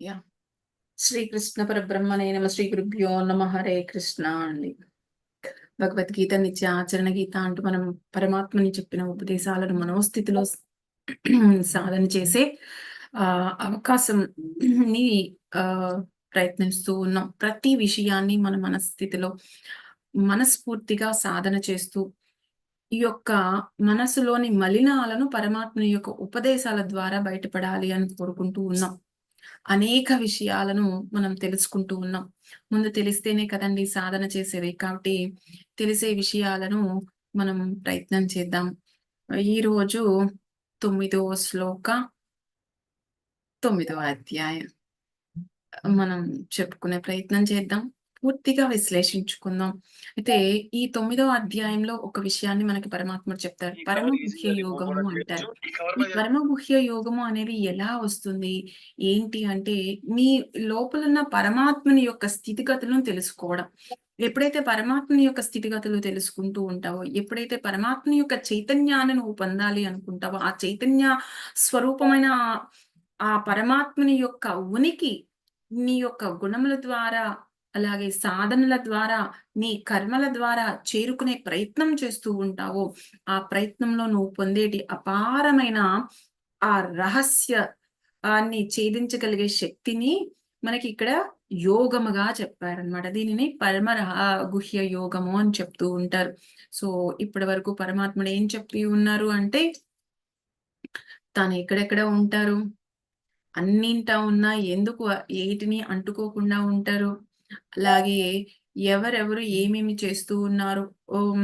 Yeah Srikrishna పరబ్రహ్మణే నమ శ్రీ గురుభ్యో నమ హరే కృష్ణ అండి. భగవద్గీత నిత్య ఆచరణ గీత అంటూ మనం పరమాత్మని చెప్పిన ఉపదేశాలను మనోస్థితిలో సాధన చేసే ఆ అవకాశంని ఆ ప్రయత్నిస్తూ ఉన్నాం. ప్రతి విషయాన్ని మన మనస్థితిలో మనస్ఫూర్తిగా సాధన చేస్తూ, ఈ యొక్క మనసులోని మలినాలను పరమాత్మ యొక్క ఉపదేశాల ద్వారా బయటపడాలి అని కోరుకుంటూ ఉన్నాం. అనేక విషయాలను మనం తెలుసుకుంటూ ఉన్నాం. ముందు తెలిస్తేనే కదండీ సాధన చేసేది. కాబట్టి తెలిసే విషయాలను మనం ప్రయత్నం చేద్దాం. ఈరోజు తొమ్మిదవ శ్లోక తొమ్మిదవ అధ్యాయం. మనం చెప్పుకునే ప్రయత్నం చేద్దాం. పూర్తిగా విశ్లేషించుకుందాం. అయితే ఈ తొమ్మిదవ అధ్యాయంలో ఒక విషయాన్ని మనకి పరమాత్ముడు చెప్తారు. పరమ గుహ్య యోగము అంటారు. ఈ పరమ గుహ్య యోగము అనేది ఎలా వస్తుంది? ఏంటి అంటే మీ లోపలున్న పరమాత్మని యొక్క స్థితిగతులను తెలుసుకోవడం. ఎప్పుడైతే పరమాత్మని యొక్క స్థితిగతులు తెలుసుకుంటూ ఉంటావో, ఎప్పుడైతే పరమాత్మ యొక్క చైతన్యాన్ని నువ్వు పొందాలి అనుకుంటావో, ఆ చైతన్య స్వరూపమైన ఆ పరమాత్మని యొక్క ఉనికి నీ యొక్క గుణముల ద్వారా, అలాగే సాధనల ద్వారా, నీ కర్మల ద్వారా చేరుకునే ప్రయత్నం చేస్తూ ఉంటావో, ఆ ప్రయత్నంలో నువ్వు పొందేటి అపారమైన ఆ రహస్య ఛేదించగలిగే శక్తిని మనకి ఇక్కడ యోగముగా చెప్పారనమాట. దీనిని పరమరహ గుహ్య యోగము అని చెప్తూ ఉంటారు. సో, ఇప్పటి వరకు పరమాత్ముడు ఏం చెప్తూ ఉన్నారు అంటే తాను ఎక్కడెక్కడ ఉంటారు? అన్నింటా ఉన్నా ఎందుకు ఏటిని అంటుకోకుండా ఉంటారు? అలాగే ఎవరెవరు ఏమేమి చేస్తూ ఉన్నారు ఓం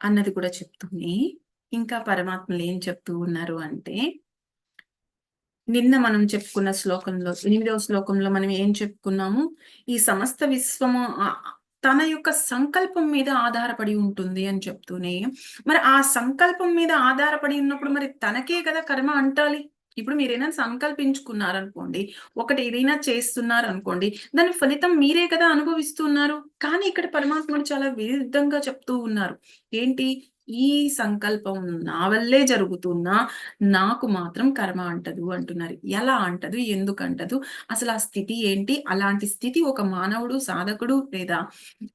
అన్నది కూడా చెప్తూనే, ఇంకా పరమాత్ములు ఏం చెప్తూ ఉన్నారు అంటే నిన్న మనం చెప్పుకున్న శ్లోకంలో, ఎనిమిదవ శ్లోకంలో మనం ఏం చెప్పుకున్నాము? ఈ సమస్త విశ్వము తన యొక్క సంకల్పం మీద ఆధారపడి ఉంటుంది అని చెప్తూనే, మరి ఆ సంకల్పం మీద ఆధారపడి ఉన్నప్పుడు మరి తనకే కదా కర్మ అంటాలి. ఇప్పుడు మీరేమైనా సంకల్పించుకున్నారనుకోండి, ఒకటి ఏదైనా చేస్తున్నారు అనుకోండి దాని ఫలితం మీరే కదా అనుభవిస్తున్నారు. కానీ ఇక్కడ పరమాత్ముడు చాలా విరుద్ధంగా చెప్తూ ఉన్నారు. ఏంటి? ఈ సంకల్పం నా వల్లే జరుగుతున్నా, నాకు మాత్రం కర్మ అంటదు అంటున్నారు. ఎలా అంటదు? ఎందుకంటదు? అసలు ఆ స్థితి ఏంటి? అలాంటి స్థితి ఒక మానవుడు, సాధకుడు లేదా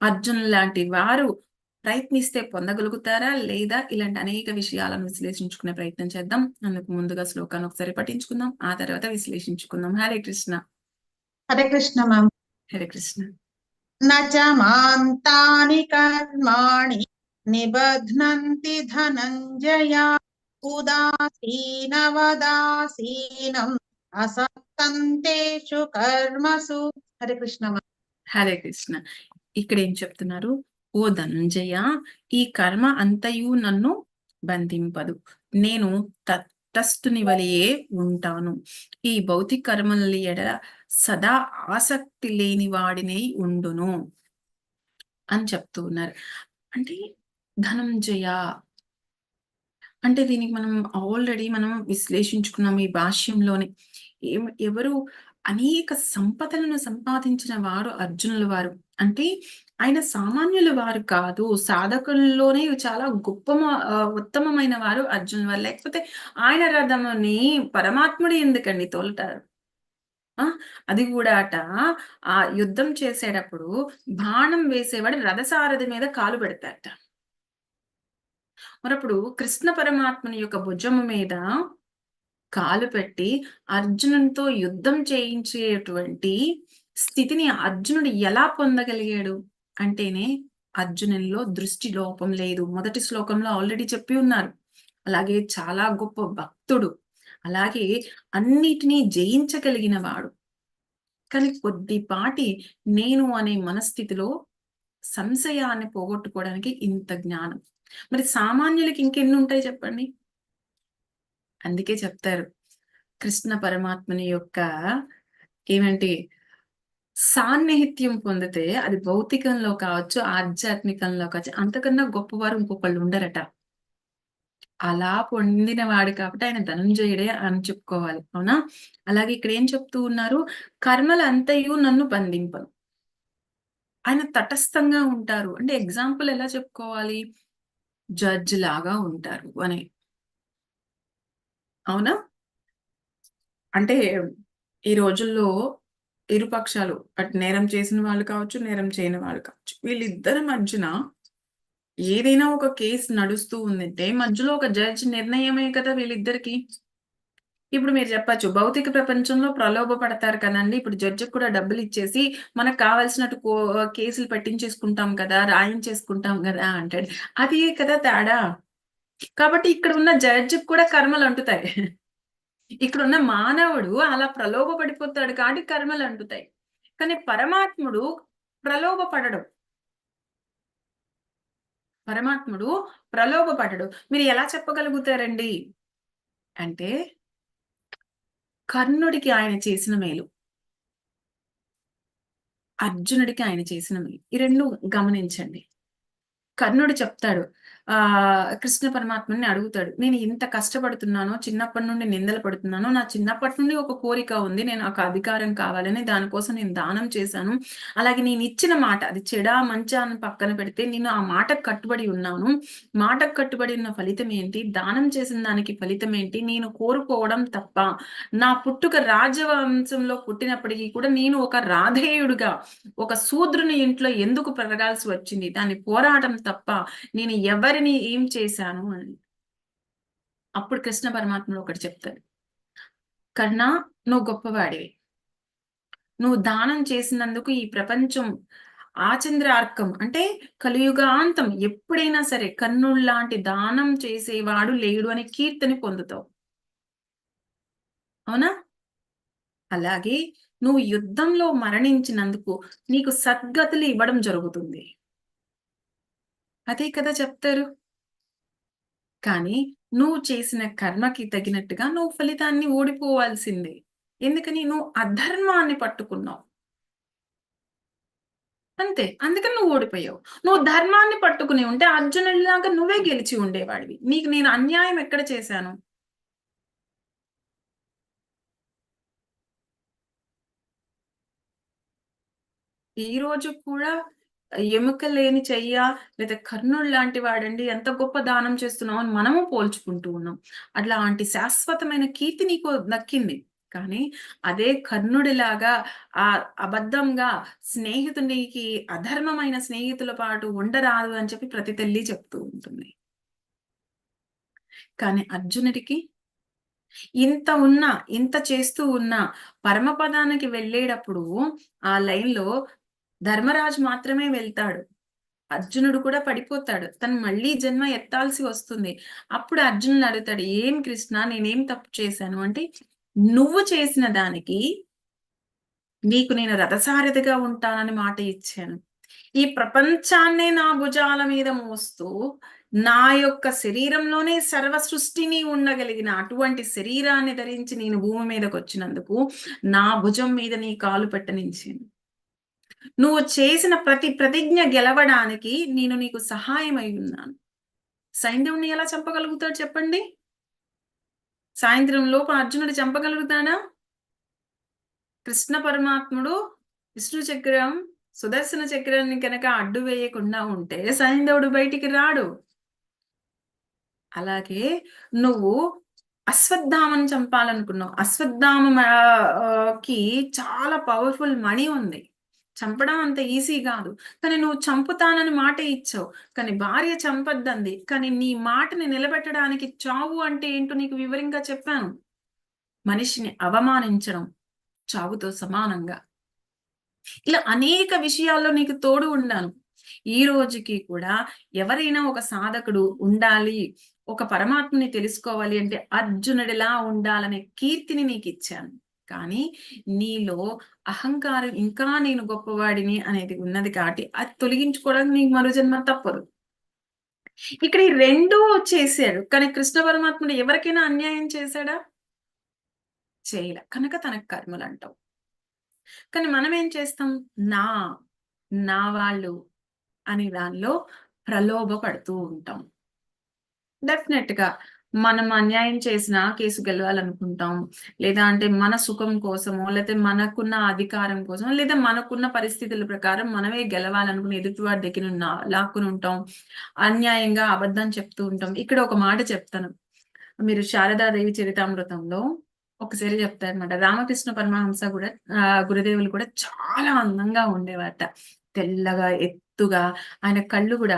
అర్జున్ లాంటి వారు ప్రయత్నిస్తే పొందగలుగుతారా? లేదా? ఇలాంటి అనేక విషయాలను విశ్లేషించుకునే ప్రయత్నం చేద్దాం. అందుకు ముందుగా శ్లోకాన్ని ఒకసారి పఠించుకుందాం. ఆ తర్వాత విశ్లేషించుకుందాం. హరే కృష్ణ. హరే కృష్ణ మ్యామ్. హరే కృష్ణ. న చ మాంతాని కర్మాణి నిబధ్నంతి ధనంజయ ఉదాసీనవదాసీనం అసక్తంతేషు కర్మసు హరే కృష్ణ. హరే కృష్ణ. ఇక్కడ ఏం చెప్తున్నారు? ఓ ధనంజయ ఈ కర్మ అంతయు నన్ను బంధింపదు. నేను తటస్థుని వలియే ఉంటాను. ఈ భౌతిక కర్మల ఎడల సదా ఆసక్తి లేని వాడినై ఉండును. అని చెప్తూ ఉన్నారు. అంటే ధనంజయ అంటే దీనికి మనం ఆల్రెడీ మనం విశ్లేషించుకున్నాం ఈ భాష్యంలోనే. ఏం ఎవరు అనేక సంపదలను సంపాదించిన వారు అర్జునుల వారు. అంటే ఆయన సామాన్యుల వారు కాదు. సాధకుల్లోనే చాలా గొప్ప ఉత్తమమైన వారు అర్జున్ వారు. లేకపోతే ఆయన రథముని పరమాత్ముడు ఎందుకండి తోలుతారు? ఆ! అది కూడా అట ఆ యుద్ధం చేసేటప్పుడు బాణం వేసేవాడు రథసారథి మీద కాలు పెడతాడట. మరప్పుడు కృష్ణ పరమాత్మని యొక్క భుజము మీద కాలు పెట్టి అర్జునునితో యుద్ధం చేయించేటువంటి స్థితిని అర్జునుడు ఎలా పొందగలిగాడు? అంటేనే అర్జునుల్లో దృష్టి లోపం లేదు. మొదటి శ్లోకంలో ఆల్రెడీ చెప్పి ఉన్నారు. అలాగే చాలా గొప్ప భక్తుడు. అలాగే అన్నిటిని జయించగలిగిన వాడు. కానీ కొద్దిపాటి నేను అనే మనస్థితిలో సంశయాన్ని పోగొట్టుకోవడానికి ఇంత జ్ఞానం. మరి సామాన్యులకి ఇంకెన్ని ఉంటాయి చెప్పండి? అందుకే చెప్తారు. కృష్ణ పరమాత్మని యొక్క ఏమంటే సాన్నిహిత్యం పొందితే అది భౌతికంలో కావచ్చు, ఆధ్యాత్మికంలో కావచ్చు అంతకన్నా గొప్పవారు ఇంకొకళ్ళు ఉండరట. అలా పొందిన వాడు కాబట్టి ఆయన ధనంజయుడే అని చెప్పుకోవాలి. అవునా? అలాగే ఇక్కడ ఏం చెప్తూ ఉన్నారు? కర్మలు అంతయు నన్ను బంధింపను ఆయన తటస్థంగా ఉంటారు. అంటే ఎగ్జాంపుల్ ఎలా చెప్పుకోవాలి? జడ్జ్ లాగా ఉంటారు అని. అవునా? అంటే ఈ రోజుల్లో ఇరుపక్షాలు అటు నేరం చేసిన వాళ్ళు కావచ్చు నేరం చేయని వాళ్ళు కావచ్చు. వీళ్ళిద్దరి మధ్యన ఏదైనా ఒక కేసు నడుస్తూ ఉందంటే మధ్యలో ఒక జడ్జ్ నిర్ణయమే కదా వీళ్ళిద్దరికి. ఇప్పుడు మీరు చెప్పచ్చు భౌతిక ప్రపంచంలో ప్రలోభ పడతారు కదండి. ఇప్పుడు జడ్జికి కూడా డబ్బులు ఇచ్చేసి మనకు కావాల్సినట్టు కేసులు పెట్టించేసుకుంటాం కదా రాయించేసుకుంటాం కదా అంటాడు. అది కదా తేడా. కాబట్టి ఇక్కడ ఉన్న జడ్జికి కూడా కర్మలు అంటుతాయి. ఇక్కడ ఉన్న మానవుడు అలా ప్రలోభ పడిపోతాడు కాబట్టి కర్మలు అంటుతాయి. కానీ పరమాత్ముడు ప్రలోభ పడడు పరమాత్ముడు ప్రలోభ పడడు మీరు ఎలా చెప్పగలుగుతారండి? అంటే కర్ణుడికి ఆయన చేసిన మేలు. అర్జునుడికి ఆయన చేసిన మేలు. ఈ రెండు గమనించండి. కర్ణుడు చెప్తాడు ఆ కృష్ణ పరమాత్మని అడుగుతాడు నేను ఇంత కష్టపడుతున్నాను చిన్నప్పటి నుండి నిందలు పడుతున్నాను నా చిన్నప్పటి నుండి ఒక కోరిక ఉంది నేను ఒక అధికారం కావాలని దానికోసం నేను దానం చేశాను. అలాగే నేను ఇచ్చిన మాట అది చెడా మంచా అని పక్కన పెడితే నేను ఆ మాటకు కట్టుబడి ఉన్నాను. మాటకు కట్టుబడి ఉన్న ఫలితం ఏంటి? దానం చేసిన దానికి ఫలితం ఏంటి? నేను కోరుకోవడం తప్ప నా పుట్టుక రాజవంశంలో పుట్టినప్పటికీ కూడా నేను ఒక రాధేయుడుగా ఒక శూద్రుని ఇంట్లో ఎందుకు పెరగాల్సి వచ్చింది? దాన్ని పోరాటం తప్ప నేను ఎవరిని ఏం చేశాను అని. అప్పుడు కృష్ణ పరమాత్ముడు ఒకటి చెప్తాడు. కర్ణ నువ్వు గొప్పవాడివి. నువ్వు దానం చేసినందుకు ఈ ప్రపంచం ఆచంద్రార్కం. అంటే కలియుగాంతం ఎప్పుడైనా సరే కన్నుల్లాంటి దానం చేసేవాడు లేడు అనే కీర్తిని పొందుతావు. అవునా? అలాగే నువ్వు యుద్ధంలో మరణించినందుకు నీకు సద్గతులు ఇవ్వడం జరుగుతుంది. అదే కదా చెప్తారు. కానీ నువ్వు చేసిన కర్మకి తగినట్టుగా నువ్వు ఫలితాన్ని ఓడిపోవాల్సిందే. ఎందుకని? నువ్వు అధర్మాన్ని పట్టుకున్నావు. అంతే. అందుకని నువ్వు ఓడిపోయావు. నువ్వు ధర్మాన్ని పట్టుకుని ఉంటే అర్జునుడిలాగా నువ్వే గెలిచి ఉండేవాడివి. నీకు నేను అన్యాయం ఎక్కడ చేశాను? ఈ రోజు కూడా ఎముక లేని చెయ్య లేదా కర్ణుడు లాంటి వాడండి ఎంత గొప్ప దానం చేస్తున్నావు అని మనము పోల్చుకుంటూ ఉన్నాం. అట్లాంటి శాశ్వతమైన కీర్తి నీకు దక్కింది. కానీ అదే కర్ణుడిలాగా ఆ అబద్ధంగా స్నేహితునికి అధర్మమైన స్నేహితుల పాటు ఉండరాదు అని చెప్పి ప్రతి తల్లి చెప్తూ ఉంటుంది. కానీ అర్జునుడికి ఇంత ఉన్నా ఇంత చేస్తూ ఉన్నా పరమపదానికి వెళ్ళేటప్పుడు ఆ లైన్లో ధర్మరాజు మాత్రమే వెళ్తాడు. అర్జునుడు కూడా పడిపోతాడు. తను మళ్ళీ జన్మ ఎత్తాల్సి వస్తుంది. అప్పుడు అర్జునుడు అడుగుతాడు ఏం కృష్ణ నేనేం తప్పు చేశాను? అంటే నువ్వు చేసిన దానికి నీకు నేను రథసారథిగా ఉంటానని మాట ఇచ్చాను. ఈ ప్రపంచాన్నే నా భుజాల మీద మోస్తూ నా యొక్క శరీరంలోనే సర్వ సృష్టిని ఉండగలిగిన అటువంటి శరీరాన్ని ధరించి నేను భూమి మీదకి వచ్చినందుకు నా భుజం మీద నీ కాలు పెట్టనించాను నువ్వు చేసిన ప్రతి ప్రతిజ్ఞ గెలవడానికి నేను నీకు సహాయం అయి ఉన్నాను. సైంధవుని ఎలా చంపగలుగుతాడు చెప్పండి? సాయంత్రం లోపు అర్జునుడు చంపగలుగుతాడా? కృష్ణ పరమాత్ముడు విష్ణు చక్రం సుదర్శన చక్రాన్ని కనుక అడ్డు వేయకుండా ఉంటే సైంధవుడు బయటికి రాడు. అలాగే నువ్వు అశ్వత్థామని చంపాలనుకున్నావు. అశ్వత్థామ కి చాలా పవర్ఫుల్ మణి ఉంది. చంపడం అంత ఈజీ కాదు. కానీ నువ్వు చంపుతానని మాట ఇచ్చావు. కానీ భార్య చంపద్దంది. కానీ నీ మాటని నిలబెట్టడానికి చావు అంటే ఏంటో నీకు వివరంగా చెప్పాను. మనిషిని అవమానించడం చావుతో సమానంగా. ఇలా అనేక విషయాల్లో నీకు తోడు ఉండాను. ఈ రోజుకి కూడా ఎవరైనా ఒక సాధకుడు ఉండాలి ఒక పరమాత్మని తెలుసుకోవాలి అంటే అర్జునుడిలా ఉండాలనే కీర్తిని నీకు ఇచ్చాను కానీ నీలో అహంకారం ఇంకా నేను గొప్పవాడిని అనేది ఉన్నది కాబట్టి అది తొలగించుకోవడానికి నీకు మరో జన్మ తప్పదు. ఇక్కడ ఈ రెండు చేశాడు. కానీ కృష్ణ పరమాత్ముడు ఎవరికైనా అన్యాయం చేశాడా? చేయలే. కనుక తనకు కర్మలు అంటావు. కానీ మనం ఏం చేస్తాం? నా నా వాళ్ళు అనే దానిలో ప్రలోభ పడుతూ ఉంటాం. డెఫినెట్గా మనం అన్యాయం చేసిన కేసు గెలవాలనుకుంటాం లేదా అంటే మన సుఖం కోసమో లేకపోతే మనకున్న అధికారం కోసం లేదా మనకున్న పరిస్థితుల ప్రకారం మనమే గెలవాలనుకుని ఎదుటివారి దగ్గర లాక్కుని ఉంటాం అన్యాయంగా అబద్ధం చెప్తూ ఉంటాం ఇక్కడ ఒక మాట చెప్తాను మీరు శారదాదేవి చరితామృతంలో ఒకసారి చెప్తారనమాట. రామకృష్ణ పరమహంస కూడా ఆహ్, గురుదేవులు కూడా చాలా అందంగా ఉండేవారట. తెల్లగా, ఎత్తుగా ఆయన కళ్ళు కూడా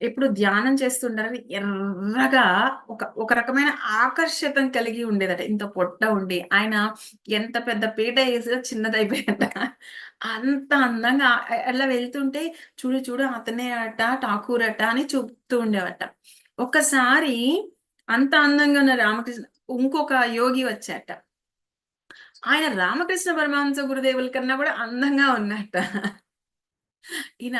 ఎప్పుడు ధ్యానం చేస్తుంటారని ఎర్రగా ఒక ఒక రకమైన ఆకర్షితం కలిగి ఉండేదట. ఇంత పొట్ట ఉండి ఆయన ఎంత పెద్ద పీట ఏసినా చిన్నదైపోయాట అంత అందంగా అట్లా అలా వెళ్తుంటే చూడు చూడు అతనే అట ఠాకూర్ అట అని చెప్తూ ఉండేవట ఒకసారి అంత అందంగా ఉన్న రామకృష్ణ ఇంకొక యోగి వచ్చాట ఆయన రామకృష్ణ పరమహంస గురుదేవుల కన్నా కూడా అందంగా ఉన్నట్ట. ఈయన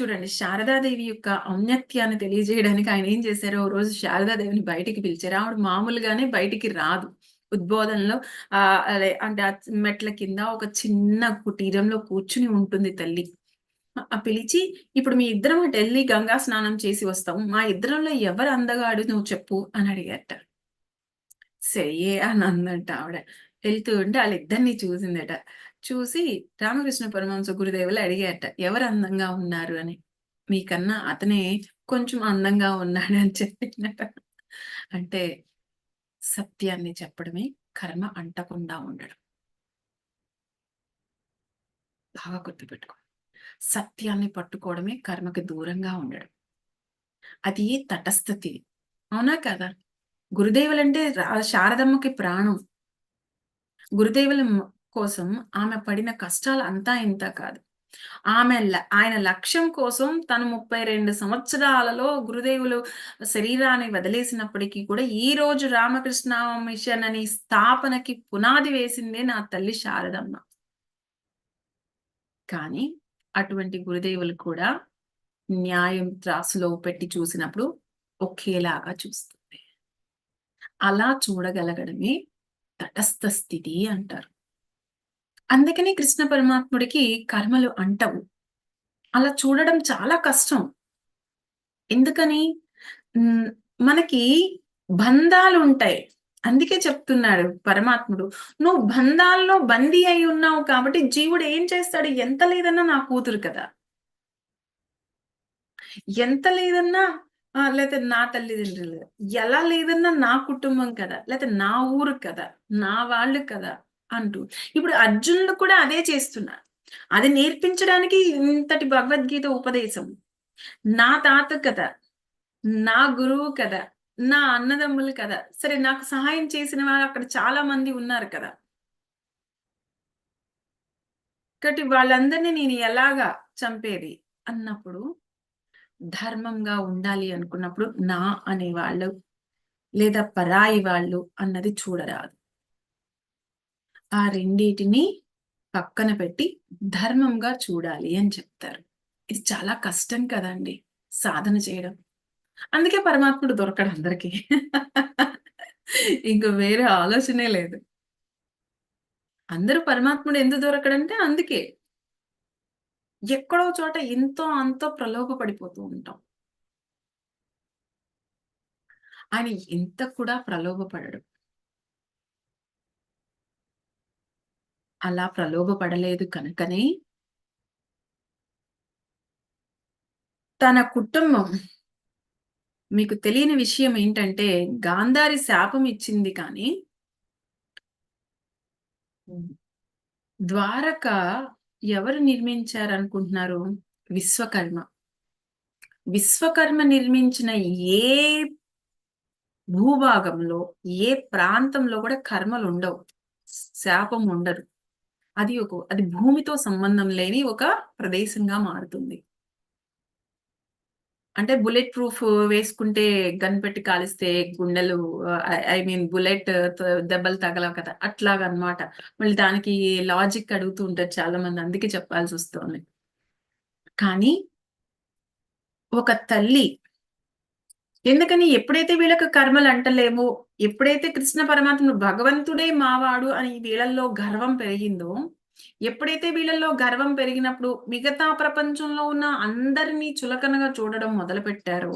చూడండి శారదాదేవి యొక్క ఔన్నత్యాన్ని తెలియజేయడానికి ఆయన ఏం చేశారు, ఓ రోజు శారదాదేవిని బయటికి పిలిచారు. ఆవిడ మామూలుగానే బయటికి రాదు. ఉద్బోధనలో ఆ అదే అంటే ఆ మెట్ల కింద ఒక చిన్న కుటీరంలో కూర్చుని ఉంటుంది తల్లి. ఆ పిలిచి ఇప్పుడు మీ ఇద్దరం ఢిల్లీ గంగా స్నానం చేసి వస్తాం. మా ఇద్దరంలో ఎవరు అందగాడు నువ్వు చెప్పు అని అడిగట సరే అని అందంట ఆవిడ. వెళ్తూ ఉంటే వాళ్ళిద్దరిని చూసిందట. చూసి రామకృష్ణ పరమహంస గురుదేవులు అడిగారట. ఎవరు అందంగా ఉన్నారు అని. మీకన్నా అతనే కొంచెం అందంగా ఉన్నాడు అని చెప్పినట అంటే సత్యాన్ని చెప్పడమే కర్మ అంటకుండా ఉండడం. బాగా గుర్తుపెట్టుకో. సత్యాన్ని పట్టుకోవడమే కర్మకి దూరంగా ఉండడం. అది తటస్థితి. అవునా కదా గురుదేవులంటే రా శారదమ్మకి ప్రాణం. గురుదేవుల కోసం ఆమె పడిన కష్టాలు అంతా ఇంత కాదు. ఆమె ఆయన లక్ష్యం కోసం తను 32 సంవత్సరాలలో గురుదేవులు శరీరాన్ని వదిలేసినప్పటికీ కూడా ఈ రోజు రామకృష్ణ మిషన్ అని స్థాపనకి పునాది వేసిందే నా తల్లి శారదమ్మ. కానీ అటువంటి గురుదేవులు కూడా న్యాయం త్రాసులో పెట్టి చూసినప్పుడు ఒకేలాగా చూస్తుంది. అలా చూడగలగడమే తటస్థ స్థితి అంటారు. అందుకనే కృష్ణ పరమాత్ముడికి కర్మలు అంటవు. అలా చూడడం చాలా కష్టం. ఎందుకని? మనకి బంధాలు ఉంటాయి అందుకే చెప్తున్నాడు పరమాత్ముడు. నువ్వు బంధాల్లో బందీ అయి ఉన్నావు కాబట్టి జీవుడు ఏం చేస్తాడు? ఎంత లేదన్నా నా కూతురు కదా! ఎంత లేదన్నా లేకపోతే లేతే నా తల్లిదండ్రులు. ఎలా లేదన్నా నా కుటుంబం కదా! లేకపోతే నా ఊరు కదా! నా వాళ్ళు కదా! అంటూ. ఇప్పుడు అర్జునుడు కూడా అదే చేస్తున్నారు. అది నేర్పించడానికి ఇంతటి భగవద్గీత ఉపదేశం. నా తాత కథ నా గురువు కదా! నా అన్నదమ్ములు కదా! సరే నాకు సహాయం చేసిన వారు అక్కడ చాలా మంది ఉన్నారు కదా! కాబట్టి వాళ్ళందరిని నేను ఎలాగా చంపేది అన్నప్పుడు ధర్మంగా ఉండాలి అనుకున్నప్పుడు నా అనేవాళ్ళు లేదా పరాయి వాళ్ళు అన్నది చూడరాదు. ఆ రెండిటిని పక్కన పెట్టి ధర్మంగా చూడాలి అని చెప్తారు. ఇది చాలా కష్టం కదండీ! సాధన చేయడం. అందుకే పరమాత్ముడు దొరకడు అందరికి. ఇంక వేరే ఆలోచనే లేదు. అందరూ పరమాత్ముడు ఎందుకు దొరకడంటే అందుకే. ఎక్కడో చోట ఎంతో అంతో ప్రలోభ పడిపోతూ ఉంటాం. ఆయన ఇంత కూడా ప్రలోభపడడు అలా ప్రలోభపడలేదు కనుకనే తన కుటుంబం మీకు తెలియని విషయం ఏంటంటే గాంధారి శాపం ఇచ్చింది కానీ ద్వారక ఎవరు నిర్మించారనుకుంటున్నారు? విశ్వకర్మ. విశ్వకర్మ నిర్మించిన ఏ భూభాగంలో, ఏ ప్రాంతంలో కూడా కర్మలు ఉండవు శాపం ఉండరు అది ఒక అది భూమితో సంబంధం లేని ఒక ప్రదేశంగా మారుతుంది. అంటే బుల్లెట్ ప్రూఫ్ వేసుకుంటే గన్ పెట్టి కాలిస్తే గుండెలు ఐ మీన్ బుల్లెట్ దెబ్బలు తగలవు కదా! అట్లాగనమాట. మళ్ళీ దానికి లాజిక్ అడుగుతూ ఉంటారు చాలామంది. అందుకే చెప్పాల్సి వస్తుంది కానీ ఒక తల్లి ఎందుకని ఎప్పుడైతే వీళ్ళకి కర్మలు అంటలేమో ఎప్పుడైతే కృష్ణ పరమాత్ముడు భగవంతుడే మావాడు అని వీళ్ళల్లో గర్వం పెరిగిందో, ఎప్పుడైతే వీళ్ళల్లో గర్వం పెరిగినప్పుడు మిగతా ప్రపంచంలో ఉన్న అందరిని చులకనగా చూడడం మొదలుపెట్టారో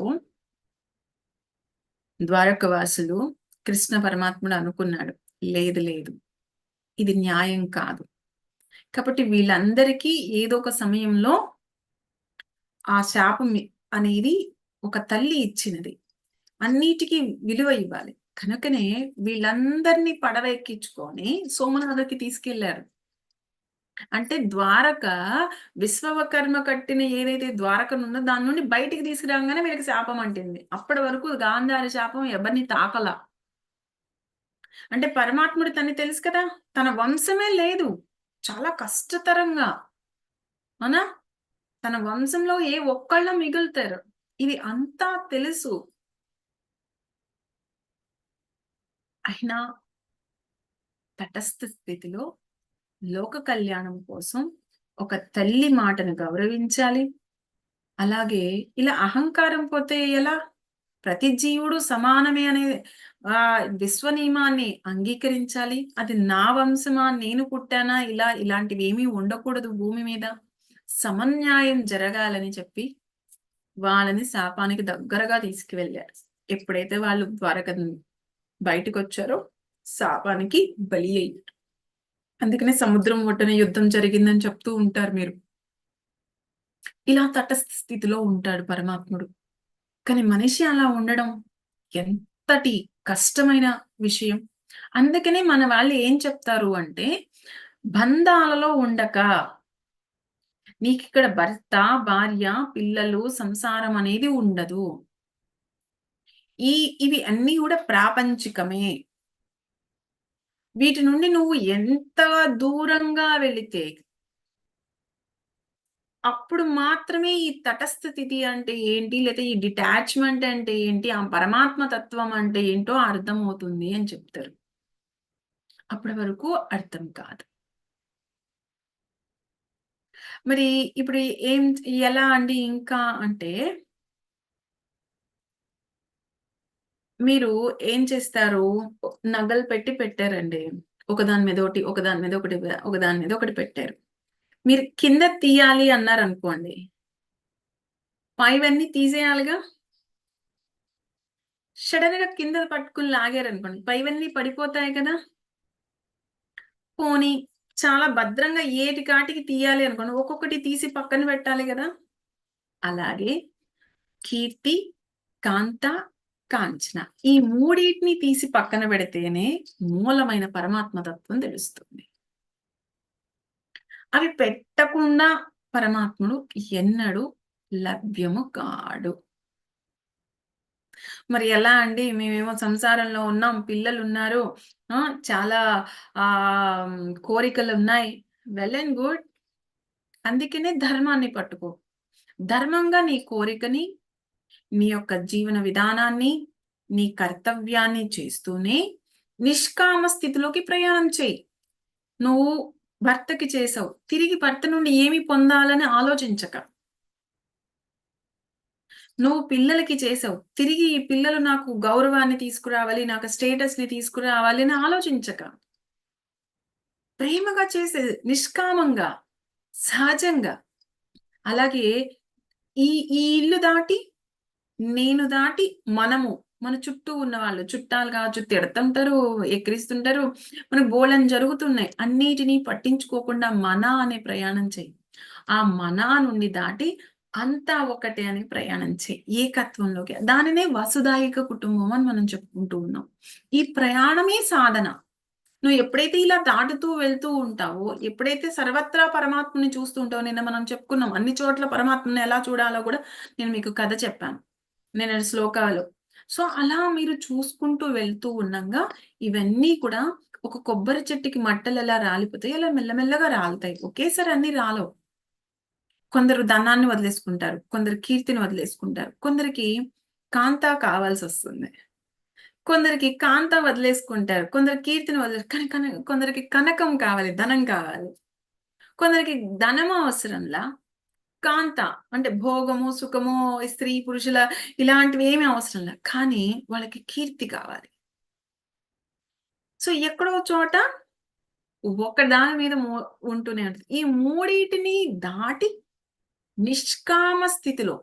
ద్వారకవాసులు కృష్ణ పరమాత్ముడు అనుకున్నాడు. లేదు లేదు. ఇది న్యాయం కాదు. కాబట్టి వీళ్ళందరికీ ఏదో ఒక సమయంలో ఆ శాపం అనేది ఒక తల్లి ఇచ్చినది. అన్నిటికి విలువ ఇవ్వాలి. కనుకనే వీళ్ళందరినీ పడవ ఎక్కించుకొని సోమనాథకి తీసుకెళ్ళారు. అంటే ద్వారక విశ్వకర్మ కట్టిన ఏదైతే ద్వారకనుందో దాని నుండి బయటికి తీసుకురాగానే వీళ్ళకి శాపం అంటింది. అప్పటి వరకు గాంధారి శాపం ఎవరిని తాకల. అంటే పరమాత్ముడు తన్ని తెలుసు కదా? తన వంశమే లేదు. చాలా కష్టతరంగా. అవునా? తన వంశంలో ఏ ఒక్కళ్ళ మిగులుతారు. ఇది అంతా తెలుసు. అయినా తటస్థ స్థితిలో లోక కళ్యాణం కోసం ఒక తల్లి మాటను గౌరవించాలి. అలాగే ఇలా అహంకారం పోతే ఎలా? ప్రతి జీవుడు సమానమే అనే ఆ విశ్వ నియమాన్ని అంగీకరించాలి. అది నా వంశమా? నేను పుట్టానా? ఇలా ఇలాంటివి ఏమీ ఉండకూడదు భూమి మీద. సమన్యాయం జరగాలని చెప్పి వాళ్ళని శాపానికి దగ్గరగా తీసుకువెళ్ళారు. ఎప్పుడైతే వాళ్ళు ద్వారక బయటకు వచ్చారో శాపానికి బలి అయ్యారు అందుకనే సముద్రం ఒడ్డున యుద్ధం జరిగిందని చెప్తూ ఉంటారు మీరు. ఇలా తటస్థ స్థితిలో ఉంటాడు పరమాత్ముడు. కానీ మనిషి అలా ఉండడం ఎంతటి కష్టమైన విషయం. అందుకనే మన వాళ్ళు ఏం చెప్తారు అంటే బంధాలలో ఉండక. నీకు ఇక్కడ భర్త భార్య పిల్లలు సంసారం అనేది ఉండదు. ఈ ఇవి అన్నీ కూడా ప్రాపంచికమే. వీటి నుండి నువ్వు ఎంత దూరంగా వెళితే అప్పుడు మాత్రమే ఈ తటస్థ అంటే ఏంటి? లేదా ఈ డిటాచ్మెంట్ అంటే ఏంటి? ఆ పరమాత్మ తత్వం అంటే ఏంటో అర్థమవుతుంది అని చెప్తారు. అప్పటి వరకు అర్థం కాదు. మరి ఇప్పుడు ఏం ఎలా అండి ఇంకా అంటే మీరు ఏం చేస్తారు? నగలు పెట్టి పెట్టారండి. ఒకదాని మీద ఒకటి ఒకదాని మీద ఒకటి ఒకదాని మీద ఒకటి పెట్టారు. మీరు కింద తీయాలి అన్నారు అనుకోండి. పైవన్నీ తీసేయాలిగా? సడన్గా కింద పట్టుకుని లాగారు అనుకోండి. పైవన్నీ పడిపోతాయి కదా? పోనీ చాలా భద్రంగా ఏటి కాటికి తీయాలి అనుకోండి. ఒక్కొక్కటి తీసి పక్కన పెట్టాలి కదా? అలాగే కీర్తి కాంత కాంచన ఈ మూడింటిని తీసి పక్కన పెడితేనే మూలమైన పరమాత్మతత్వం తెలుస్తుంది. అవి పెట్టకుండా పరమాత్ముడు ఎన్నడూ లభ్యము కాడు. మరి ఎలా అండి? మేమేమో సంసారంలో ఉన్నాం పిల్లలు ఉన్నారు ఆ చాలా ఆ కోరికలు ఉన్నాయి వెల్ అండ్ గుడ్. అందుకనే ధర్మాన్ని పట్టుకో. ధర్మంగా నీ కోరికని నీ యొక్క జీవన విధానాన్ని నీ కర్తవ్యాన్ని చేస్తూనే నిష్కామ స్థితిలోకి ప్రయాణం చేయి. నువ్వు భర్తకి చేసావు. తిరిగి భర్త నుండి ఏమి పొందాలని ఆలోచించక. నువ్వు పిల్లలకి చేసావు. తిరిగి ఈ పిల్లలు నాకు గౌరవాన్ని తీసుకురావాలి నాకు స్టేటస్ని తీసుకురావాలి అని ఆలోచించక. ప్రేమగా చేసే నిష్కామంగా సహజంగా. అలాగే ఈ ఈ ఇల్లు దాటి నేను దాటి మనము మన చుట్టూ ఉన్న వాళ్ళు చుట్టాలు కావచ్చు తిడతంటారు ఎక్కిరిస్తుంటారు మనకు బోలని జరుగుతున్నాయి. అన్నిటినీ పట్టించుకోకుండా మన అనే ప్రయాణం చేయి ఆ మన నుండి దాటి అంతా ఒకటే అని ప్రయాణం చేయి ఏకత్వంలోకి. దానినే వసుదాయిక కుటుంబం అని మనం చెప్పుకుంటూ ఉన్నాం. ఈ ప్రయాణమే సాధన. నువ్వు ఎప్పుడైతే ఇలా దాటుతూ వెళ్తూ ఉంటావో ఎప్పుడైతే సర్వత్రా పరమాత్మని చూస్తూ ఉంటావో నిన్న మనం చెప్పుకున్నాం అన్ని చోట్ల పరమాత్మని ఎలా చూడాలో కూడా నేను మీకు కథ చెప్పాను. నేను శ్లోకాలు. సో అలా మీరు చూసుకుంటూ వెళ్తూ ఉండగా ఇవన్నీ కూడా ఒక కొబ్బరి చెట్టుకి మట్టలు ఎలా రాలిపోతాయి అలా మెల్లమెల్లగా రాలుతాయి. ఒకేసారి అన్ని రాలవు. కొందరు ధనాన్ని వదిలేసుకుంటారు కొందరు కీర్తిని వదిలేసుకుంటారు కొందరికి కాంత కావాల్సి వస్తుంది. కొందరికి కాంత వదిలేసుకుంటారు కొందరు కీర్తిని వదిలేసు కానీ కన కొందరికి కనకం కావాలి ధనం కావాలి. కొందరికి ధనము అవసరంలా కాంత అంటే భోగము సుఖము స్త్రీ పురుషుల ఇలాంటివి ఏమీ అవసరం లేదు. కానీ వాళ్ళకి కీర్తి కావాలి. సో ఎక్కడో చోట ఒక దాని మీద ఉంటూనే ఉంటుంది. ఈ మూడింటిని దాటి నిష్కామ స్థితిలో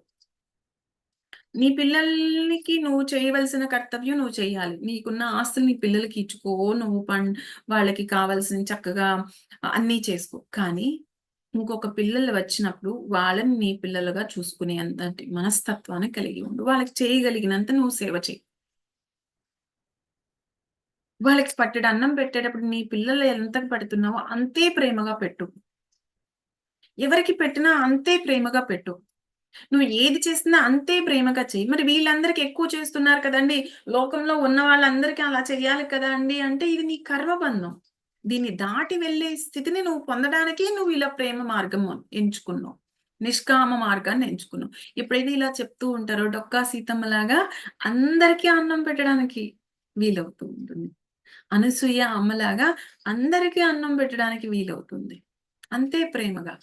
నీ పిల్లలకి నువ్వు చేయవలసిన కర్తవ్యం నువ్వు చేయాలి. నీకున్న ఆస్తులు నీ పిల్లలకి ఇచ్చుకో నువ్వు పం వాళ్ళకి కావాల్సిన చక్కగా అన్నీ చేసుకో. కానీ ఇంకొక పిల్లలు వచ్చినప్పుడు వాళ్ళని నీ పిల్లలుగా చూసుకునే అంతటి మనస్తత్వాన్ని కలిగి ఉండు వాళ్ళకి చేయగలిగినంత నువ్వు సేవ చేయి వాళ్ళకి పట్టెడు అన్నం పెట్టేటప్పుడు నీ పిల్లలు ఎంత పెడుతున్నావో అంతే ప్రేమగా పెట్టు. ఎవరికి పెట్టినా అంతే ప్రేమగా పెట్టు. నువ్వు ఏది చేసినా అంతే ప్రేమగా చెయ్యి. మరి వీళ్ళందరికి ఎక్కువ చేస్తున్నారు కదండీ! లోకంలో ఉన్న వాళ్ళందరికీ అలా చెయ్యాలి కదా అండి అంటే ఇది నీ కర్మబంధం. దీన్ని దాటి వెళ్ళే స్థితిని నువ్వు పొందడానికి నువ్వు ఇలా ప్రేమ మార్గం ఎంచుకున్నావు. నిష్కామ మార్గాన్ని ఎంచుకున్నావు. ఎప్పుడైతే ఇలా చెప్తూ ఉంటారో డొక్కా సీతమ్మ లాగా అందరికీ అన్నం పెట్టడానికి వీలవుతూ ఉంటుంది. అనసూయ అమ్మలాగా అందరికీ అన్నం పెట్టడానికి వీలవుతుంది. అంతే ప్రేమగా.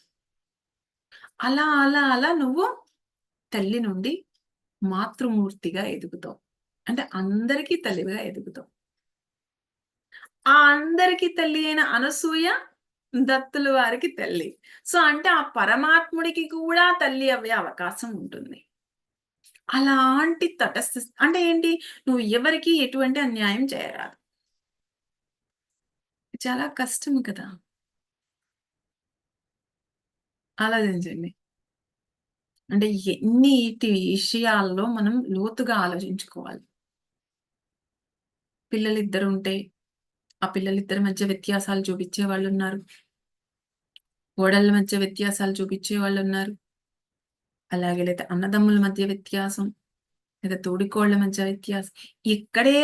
అలా అలా అలా నువ్వు తల్లి నుండి మాతృమూర్తిగా ఎదుగుతావు. అంటే అందరికీ తల్లిగా ఎదుగుతావు. ఆ అందరికీ తల్లి అయిన అనసూయ దత్తుల వారికి తల్లి. సో, అంటే ఆ పరమాత్ముడికి కూడా తల్లి అవ్వే అవకాశం ఉంటుంది. అలాంటి తటస్థ అంటే ఏంటి? నువ్వు ఎవరికి ఎటువంటి అన్యాయం చేయరాదు. చాలా కష్టం కదా! ఆలోచించండి. అంటే ఎన్నిటి విషయాల్లో మనం లోతుగా ఆలోచించుకోవాలి. పిల్లలిద్దరుంటే, ఆ పిల్లలిద్దరి మధ్య వ్యత్యాసాలు చూపించే వాళ్ళు ఉన్నారు కోడళ్ళ మధ్య వ్యత్యాసాలు చూపించే వాళ్ళు ఉన్నారు అలాగే లేదా అన్నదమ్ముల మధ్య వ్యత్యాసం, లేదా తోడికోళ్ళ మధ్య వ్యత్యాసం. ఇక్కడే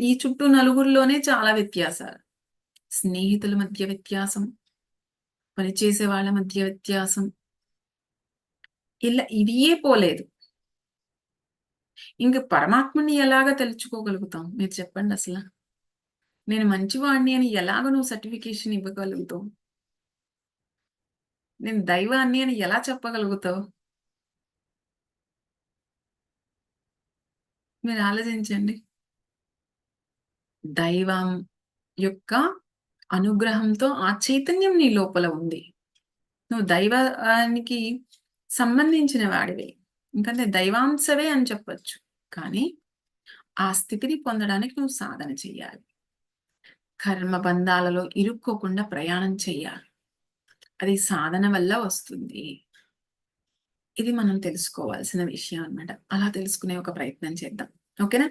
ఈ చుట్టూ నలుగురిలోనే చాలా వ్యత్యాసాలు. స్నేహితుల మధ్య వ్యత్యాసం. పనిచేసే వాళ్ళ మధ్య వ్యత్యాసం. ఇలా ఇవే పోలేదు. ఇంక పరమాత్మని ఎలాగ తెలుసుకోగలుగుతాం? మీరు చెప్పండి అసలు నేను మంచివాడిని అని ఎలాగ నువ్వు సర్టిఫికేషన్ ఇవ్వగలుగుతావు? నేను దైవాన్ని అని ఎలా చెప్పగలుగుతావు? మీరు ఆలోచించండి. దైవం యొక్క అనుగ్రహంతో ఆ చైతన్యం నీ లోపల ఉంది. నువ్వు దైవానికి సంబంధించిన వాడివే. ఎందుకంటే దైవాంశవే అని చెప్పచ్చు కానీ ఆ స్థితిని పొందడానికి నువ్వు సాధన చెయ్యాలి. కర్మ బంధాలలో ఇరుక్కోకుండా ప్రయాణం చెయ్యాలి. అది సాధన వల్ల వస్తుంది. ఇది మనం తెలుసుకోవాల్సిన విషయం అన్నమాట. అలా తెలుసుకునే ఒక ప్రయత్నం చేద్దాం. ఓకేనా?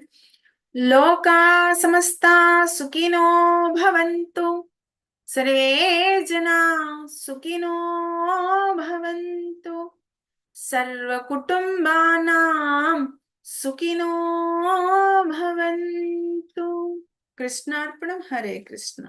లోకా సమస్త సుఖినో భవంతు. సర్వే జనా సుఖినో భవంతు. సర్వ కుటుంబానాం సుఖినో భవంతు. కృష్ణార్పణం. హరే కృష్ణ.